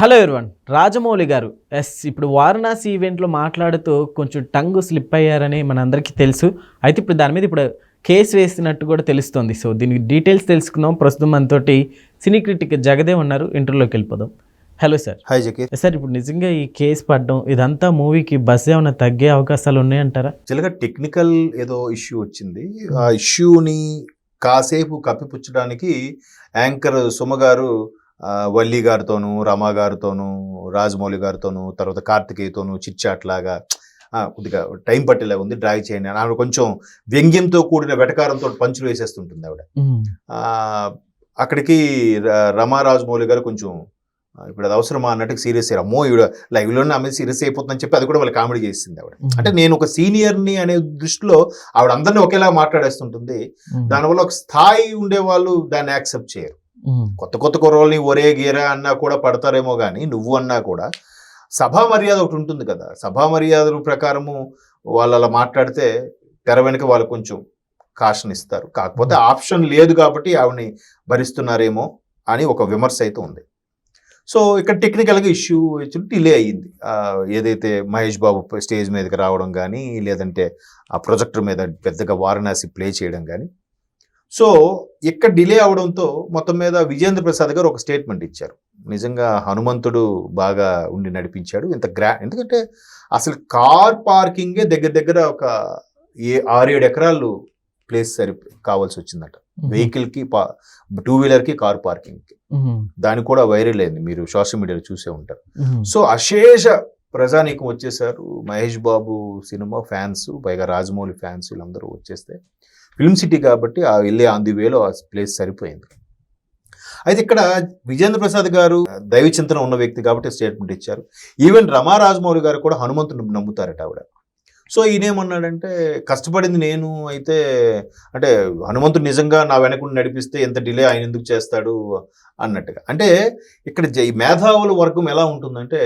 Hello everyone Rajamouli గారు. Yes ఇప్పుడు వారణాసి ఈవెంట్లో మాట్లాడుతూ కొంచెం టంగ్ స్లిప్ అయ్యారని మనందరికీ తెలుసు. అయితే ఇప్పుడు దాని మీద ఇప్పుడు కేసు వేసినట్టు కూడా తెలుస్తోంది. సో దీనికి డీటెయిల్స్ తెలుసుకుందాం. ప్రస్తుతం మనతోటి సినీ క్రిటిక్ జగదే ఉన్నారు. ఇంటర్లోకి వెళ్ళిపోదాం. Hello sir hi Zakir sir ఇప్పుడు నిజంగా ఈ కేసు పడడం ఇదంతా మూవీకి బస్ ఏమైనా తగ్గే అవకాశాలు ఉన్నాయంటారా? చిలక టెక్నికల్ ఏదో ఇష్యూ వచ్చింది. ఆ ఇష్యూని కాసేపు కప్పిపుచ్చడానికి యాంకర్ సుమ గారు వల్లి గారితోనూ రమా గారితోనూ రాజమౌళి గారితోనూ తర్వాత కార్తికేయతోనూ చిట్చాట్ లాగా కొద్దిగా టైం పట్టేలా ఉంది డ్రాగ్ చేయండి అని ఆవిడ కొంచెం వ్యంగ్యంతో కూడిన వెటకారంతో పంచులు వేసేస్తుంటుంది ఆవిడ. ఆ, అక్కడికి రమా రాజమౌళి గారు కొంచెం ఇప్పుడు అది అవసరమా అన్నట్టు సీరియస్ అయ్యారు. అమ్మో ఈవిడ లైవ్లోనే ఆమె సీరియస్ అయిపోతుందని చెప్పి అది కూడా వాళ్ళకి కామెడీ చేసింది ఆవిడ. అంటే నేను ఒక సీనియర్ని అనే దృష్టిలో ఆవిడ అందరినీ ఒకేలా మాట్లాడేస్తుంటుంది. దానివల్ల ఒక స్థాయి ఉండే వాళ్ళు దాన్ని యాక్సెప్ట్ చేయరు. కొత్త కొత్త కుర్రోళ్ళని ఒరే గీరా అన్నా కూడా పడతారేమో కానీ నువ్వు అన్నా కూడా సభా మర్యాద ఒకటి ఉంటుంది కదా. సభా మర్యాదల ప్రకారము వాళ్ళు అలా మాట్లాడితే తెర వెనుక వాళ్ళు కొంచెం కాషన్ ఇస్తారు. కాకపోతే ఆప్షన్ లేదు కాబట్టి ఆవిడని భరిస్తున్నారేమో అని ఒక విమర్శ అయితే ఉంది. సో ఇక్కడ టెక్నికల్గా ఇష్యూ డిలే అయ్యింది. ఏదైతే మహేష్ బాబు స్టేజ్ మీదకి రావడం కానీ లేదంటే ఆ ప్రొజెక్టర్ మీద పెద్దగా వారణాసి ప్లే చేయడం కానీ సో ఇక్కడ డిలే అవడంతో మొత్తం మీద విజేంద్ర ప్రసాద్ గారు ఒక స్టేట్మెంట్ ఇచ్చారు. నిజంగా హనుమంతుడు బాగా ఉండి నడిపించాడు. ఇంత గ్రా ఎందుకంటే అసలు కార్ పార్కింగే దగ్గర దగ్గర ఒక ఏ ఆరు ఏడు ఎకరాలు ప్లేస్ సరి కావాల్సి వచ్చిందట. వెహికల్కి పా టూ వీలర్కి కార్ పార్కింగ్కి. దానికి కూడా వైరల్ అయింది. మీరు సోషల్ మీడియాలో చూసే ఉంటారు. సో అశేష ప్రజానీకం వచ్చేసారు. మహేష్ బాబు సినిమా ఫ్యాన్స్ పైగా రాజమౌళి ఫ్యాన్స్ వీళ్ళందరూ వచ్చేస్తే. ఫిల్మ్ సిటీ కాబట్టి ఆ వెళ్ళే ఆన్ ది వేలో ఆ ప్లేస్ సరిపోయింది. అయితే ఇక్కడ విజేంద్ర ప్రసాద్ గారు దైవ చింతన ఉన్న వ్యక్తి కాబట్టి స్టేట్మెంట్ ఇచ్చారు. ఈవెన్ రమా రాజమౌళి గారు కూడా హనుమంతుని నమ్ముతారట ఆవిడ. సో ఈయనేమన్నాడంటే కష్టపడింది నేను అయితే అంటే హనుమంతుడు నిజంగా నా వెనకుండా నడిపిస్తే ఎంత డిలే ఆయన ఎందుకు చేస్తాడు? అన్నట్టుగా. అంటే ఇక్కడ జై మేధావుల వర్గం ఎలా ఉంటుందంటే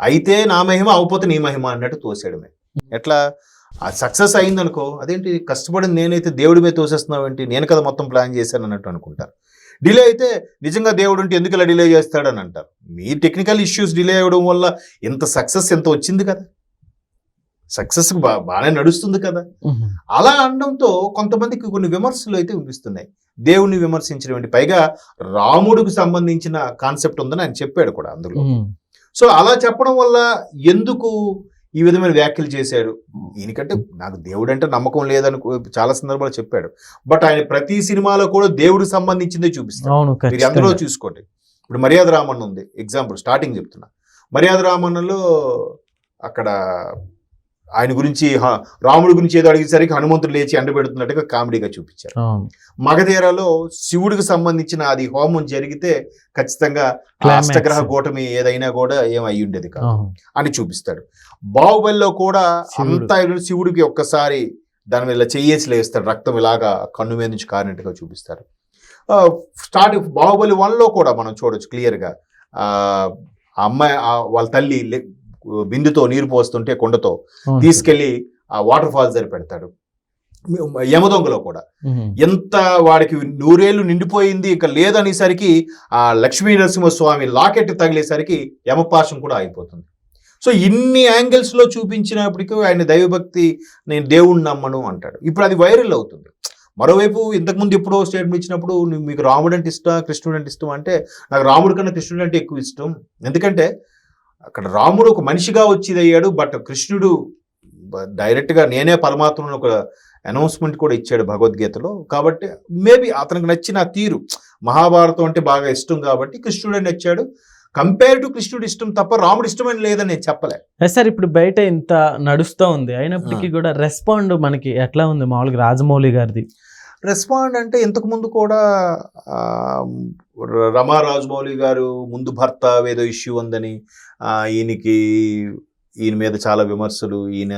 అయితే నా మహిమ అవపోతే నీ మహిమ అన్నట్టు తోసేయడమే ఎట్లా? ఆ సక్సెస్ అయిందనుకో అదేంటి కష్టపడింది నేనైతే దేవుడి మీద తోసేస్తున్నావు ఏంటి? నేను కదా మొత్తం ప్లాన్ చేశాను అన్నట్టు అనుకుంటారు. డిలే అయితే నిజంగా దేవుడు ఉంటే ఎందుకు ఇలా డిలే చేస్తాడని అంటారు. మీ టెక్నికల్ ఇష్యూస్ డిలే అవ్వడం వల్ల ఎంత సక్సెస్ ఎంత వచ్చింది కదా? సక్సెస్ బా బాగానే నడుస్తుంది కదా? అలా అనడంతో కొంతమందికి కొన్ని విమర్శలు అయితే వినిపిస్తున్నాయి. దేవుణ్ణి విమర్శించడం పైగా రాముడికి సంబంధించిన కాన్సెప్ట్ ఉందని ఆయన చెప్పాడు కూడా అందులో. సో అలా చెప్పడం వల్ల ఎందుకు ఈ విధమైన వ్యాఖ్యలు చేశాడు. ఈయనకంటే నాకు దేవుడు అంటే నమ్మకం లేదని చాలా సందర్భాలు చెప్పాడు. బట్ ఆయన ప్రతి సినిమాలో కూడా దేవుడికి సంబంధించిందే చూపిస్తాడు. అవును మీరు అందులో. చూసుకోండి. ఇప్పుడు మర్యాద రామన్న ఉంది. ఎగ్జాంపుల్ స్టార్టింగ్ చెప్తున్నా. మర్యాద రామన్నలో అక్కడ ఆయన గురించి రాముడి గురించి ఏదో అడిగేసరికి హనుమంతుడు లేచి అండబెడుతున్నట్టుగా కామెడీగా చూపించారు. మగధీరలో శివుడికి సంబంధించిన అది హోమం జరిగితే ఖచ్చితంగా. అష్టగ్రహ కూటమి ఏదైనా కూడా ఏం అయి ఉండేది కాదు అని చూపిస్తాడు. బాహుబలిలో కూడా. అంతా శివుడికి ఒక్కసారి దాని మీద ఇలా చెయ్యేసి లేస్తాడు. రక్తం ఇలాగా కన్ను మీద నుంచి కారినట్టుగా చూపిస్తారు. స్టార్ట్ బాహుబలి వన్లో కూడా మనం చూడొచ్చు క్లియర్గా. ఆ అమ్మాయి వాళ్ళ తల్లి బిందుతో నీరు పోస్తుంటే కుండతో. తీసుకెళ్ళి ఆ వాటర్ ఫాల్స్ దగ్గర పెడతాడు. యమదొంగలో కూడా. ఎంత వాడికి నూరేళ్ళు నిండిపోయింది ఇక లేదనేసరికి ఆ లక్ష్మీ నరసింహస్వామి లాకెట్ తగిలేసరికి యమపాశం కూడా అయిపోతుంది సో ఇన్ని యాంగిల్స్లో చూపించినప్పటికీ ఆయన దైవభక్తి నేను దేవుణ్ణి నమ్మను అంటాడు. ఇప్పుడు అది వైరల్ అవుతుంది. మరోవైపు ఇంతకుముందు ఎప్పుడో స్టేట్మెంట్ ఇచ్చినప్పుడు నువ్వు మీకు రాముడు అంటే ఇష్టం కృష్ణుడు అంటే ఇష్టం అంటే నాకు రాముడు కన్నా కృష్ణుడు అంటే ఎక్కువ ఇష్టం. ఎందుకంటే అక్కడ రాముడు ఒక మనిషిగా వచ్చేది అయ్యాడు బట్ కృష్ణుడు బ- direct గా నేనే పరమాత్మను ఒక అనౌన్స్మెంట్ కూడా ఇచ్చాడు భగవద్గీతలో. కాబట్టి మేబీ అతనికి నచ్చిన తీరు మహాభారతం అంటే బాగా ఇష్టం కాబట్టి కృష్ణుడు అని నచ్చాడు. కంపేర్ టు కృష్ణుడు ఇష్టం తప్ప రాముడు ఇష్టమని లేదని నేను చెప్పలే. సార్ ఇప్పుడు బయట ఇంత నడుస్తూ ఉంది. అయినప్పటికీ కూడా రెస్పాండ్ మనకి ఎట్లా ఉంది? మామూలుగా రాజమౌళి గారిది. రెస్పాండ్ అంటే ఇంతకు ముందు కూడా రమా రాజమౌళి గారు ముందు భర్త ఏదో ఇష్యూ ఉందని ఈయనకి ఈయన మీద చాలా విమర్శలు ఈయన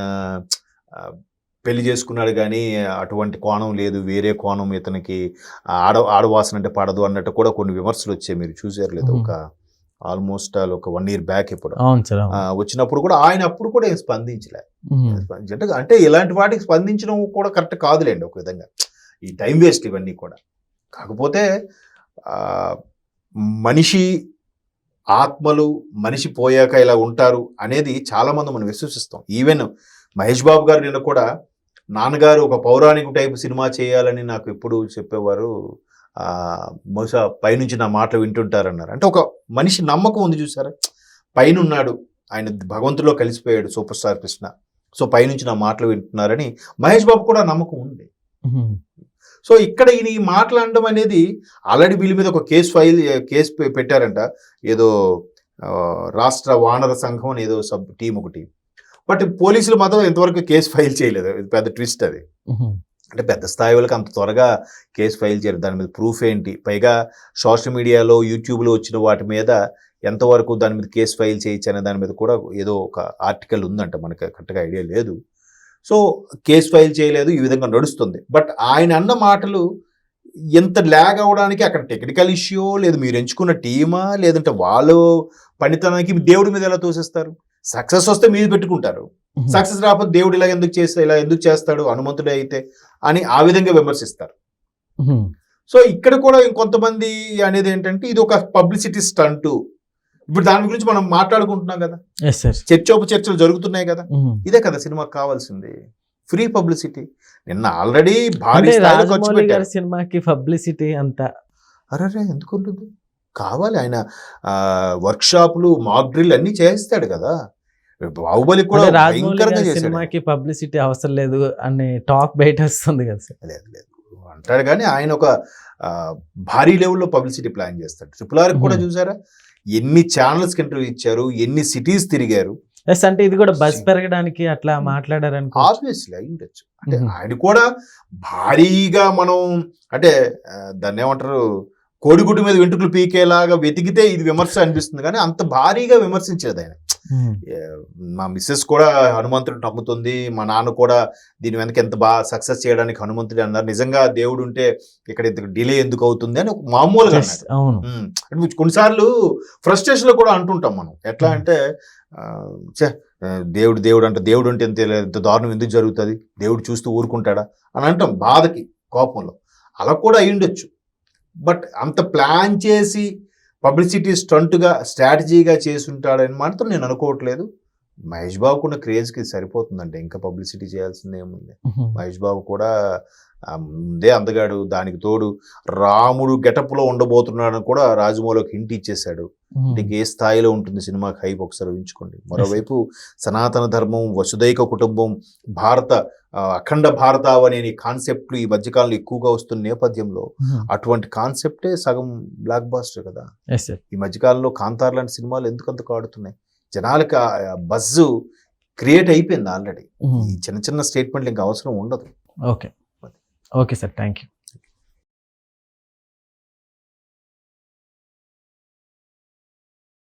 పెళ్ళి చేసుకున్నాడు కానీ అటువంటి కోణం లేదు వేరే కోణం ఇతనికి ఆడ ఆడవాసన అంటే పడదు అన్నట్టు కూడా కొన్ని విమర్శలు వచ్చాయి. మీరు చూసారు లేదు. ఒక ఆల్మోస్ట్ ఒక వన్ ఇయర్ బ్యాక్ ఇప్పుడు. వచ్చినప్పుడు కూడా ఆయన అప్పుడు కూడా స్పందించలే. అంటే ఇలాంటి వాటికి స్పందించడం కూడా కరెక్ట్ కాదులేండి ఒక విధంగా. ఈ టైం వేస్ట్ ఇవన్నీ కూడా. కాకపోతే మనిషి ఆత్మలు మనిషి పోయాక ఇలా ఉంటారు అనేది చాలా మంది మనం విశ్వసిస్తాం. ఈవెన్ మహేష్ బాబు గారు నిన్న కూడా నాన్నగారు ఒక పౌరాణిక టైప్ సినిమా చేయాలని నాకు ఎప్పుడు చెప్పేవారు. బహుశా పైనుంచి నా మాటలు వింటుంటారన్నారు. అంటే ఒక మనిషి నమ్మకం ఉంది చూసారా? పైన ఉన్నాడు ఆయన భగవంతులో కలిసిపోయాడు సూపర్ స్టార్ కృష్ణ. సో పైనుంచి నా మాటలు వింటున్నారని మహేష్ బాబు కూడా నమ్మకం ఉంది. సో ఇక్కడ ఈయన ఈ మాట్లాడడం అనేది ఆల్రెడీ వీళ్ళ మీద ఒక కేసు ఫైల్ కేసు పెట్టారంట. ఏదో రాష్ట్ర వానర సంఘం అని ఏదో సబ్ టీం ఒకటి. బట్ పోలీసులు మాత్రం ఇంతవరకు కేసు ఫైల్ చేయలేదు. ఇది పెద్ద ట్విస్ట్ అది. అంటే పెద్ద స్థాయి వాళ్ళకి అంత త్వరగా కేసు ఫైల్ చేయరు. దాని మీద ప్రూఫ్ ఏంటి? పైగా సోషల్ మీడియాలో యూట్యూబ్లో వచ్చిన వాటి మీద ఎంతవరకు దాని మీద కేసు ఫైల్ చేయొచ్చు అనే దాని మీద కూడా ఏదో ఒక ఆర్టికల్ ఉందంట. మనకి కరెక్ట్గా ఐడియా లేదు. సో కేసు ఫైల్ చేయలేదు ఈ విధంగా నడుస్తుంది. బట్ ఆయన అన్న మాటలు ఎంత ల్యాగ్ అవడానికి అక్కడ టెక్నికల్ ఇష్యూ లేదు మీరు ఎంచుకున్న టీమా లేదంటే వాళ్ళు పనితనానికి దేవుడి మీద ఎలా తోసేస్తారు? సక్సెస్ వస్తే మీరు పెట్టుకుంటారు. సక్సెస్ రాకపోతే దేవుడు ఇలా ఎందుకు చేస్తా ఇలా ఎందుకు చేస్తాడు హనుమంతుడే అయితే అని ఆ విధంగా విమర్శిస్తారు. సో ఇక్కడ కూడా ఇంకొంతమంది అనేది ఏంటంటే ఇది ఒక పబ్లిసిటీ స్టంట్. ఇప్పుడు దాని గురించి మనం మాట్లాడుకుంటున్నాం కదా. చర్చోప చర్చలు జరుగుతున్నాయి కదా. ఇదే కదా సినిమాకి కావాల్సింది. ఫ్రీ పబ్లిసిటీ నిన్న ఆల్రెడీ భారీ సినిమాకి పబ్లిసిటీ అంతా. అరే ఎందుకు ఉంటుంది? కావాలి. ఆయన వర్క్ షాపులు మాక్ డ్రిల్ అన్ని చేస్తాడు కదా. బాహుబలి కూడా భయంకరంగా సినిమాకి పబ్లిసిటీ అవసరం లేదు అనే టాక్ బయట వస్తుంది కదా సార్ లేదు లేదు. అంటాడు కానీ ఆయన ఒక భారీ లెవెల్లో పబ్లిసిటీ ప్లాన్ చేస్తాడు. ట్రిపుల్ ఆర్ కూడా. చూసారా? ఎన్ని ఛానల్స్ ఇంటర్వ్యూ ఇచ్చారు ఎన్ని సిటీస్ తిరిగారు ఎస్ అంటే ఇది కూడా బస్. పెరగడానికి అట్లా మాట్లాడారనుకో ఆబ్వియస్లీ అయి ఉండొచ్చు అంటే Mhm. ఆయన కూడా భారీగా మనం అంటే దాన్ని ఏమంటారు కోడిగుడ్డు మీద వెంట్రుకలు పీకేలాగా వెతికితే ఇది విమర్శ అనిపిస్తుంది కానీ అంత భారీగా విమర్శించేది ఆయన మా మిస్సెస్ కూడా హనుమంతుడు నమ్ముతుంది. మా నాన్న కూడా దీని వెనక ఎంత బాగా సక్సెస్ చేయడానికి హనుమంతుడు అన్నారు. నిజంగా దేవుడు ఉంటే ఇక్కడ ఇంత డిలే ఎందుకు అవుతుంది అని ఒక మామూలుగా. అవును. ఉమ్. అంటే కొన్నిసార్లు ఫ్రస్ట్రేషన్లో కూడా అంటుంటాం మనం. ఎట్లా అంటే దేవుడు దేవుడు అంటే దేవుడు అంటే ఇంత ఇంత దారుణం ఎందుకు జరుగుతుంది? దేవుడు చూస్తూ ఊరుకుంటాడా? అని అంటాం బాధకి కోపంలో. అలా కూడా అయి ఉండొచ్చు బట్ అంత ప్లాన్ చేసి పబ్లిసిటీ స్టంట్గా స్ట్రాటజీగా చేసి ఉంటాడని మాత్రం నేను అనుకోవట్లేదు. మహేష్ బాబుకున్న క్రేజ్కి సరిపోతుందంటే ఇంకా పబ్లిసిటీ చేయాల్సింది ఏముంది ఉమ్. మహేష్ బాబు కూడా ముందే అందగాడు దానికి తోడు రాముడు గెటప్లో ఉండబోతున్నాడని కూడా రాజమౌళికి హింట్ ఇచ్చేశాడు. అంటే ఏ స్థాయిలో ఉంటుంది సినిమాకి హైప్ ఒకసారి ఊహించుకోండి. మరోవైపు సనాతన ధర్మం వసుదైక కుటుంబం భారత అఖండ భారతావని అనే కాన్సెప్ట్లు ఈ మధ్యకాలంలో ఎక్కువగా వస్తున్న నేపథ్యంలో. అటువంటి కాన్సెప్టే సగం బ్లాక్ బాస్టర్ కదా. ఈ మధ్యకాలంలో కాంతార్ లాంటి సినిమాలు ఎందుకు అంత ఆడుతున్నాయి జనాలకి ఆ బజ్జు క్రియేట్ అయిపోయింది ఆల్రెడీ. ఈ చిన్న చిన్న స్టేట్మెంట్లు ఇంకా అవసరం ఉండదు. Okay okay sir thank you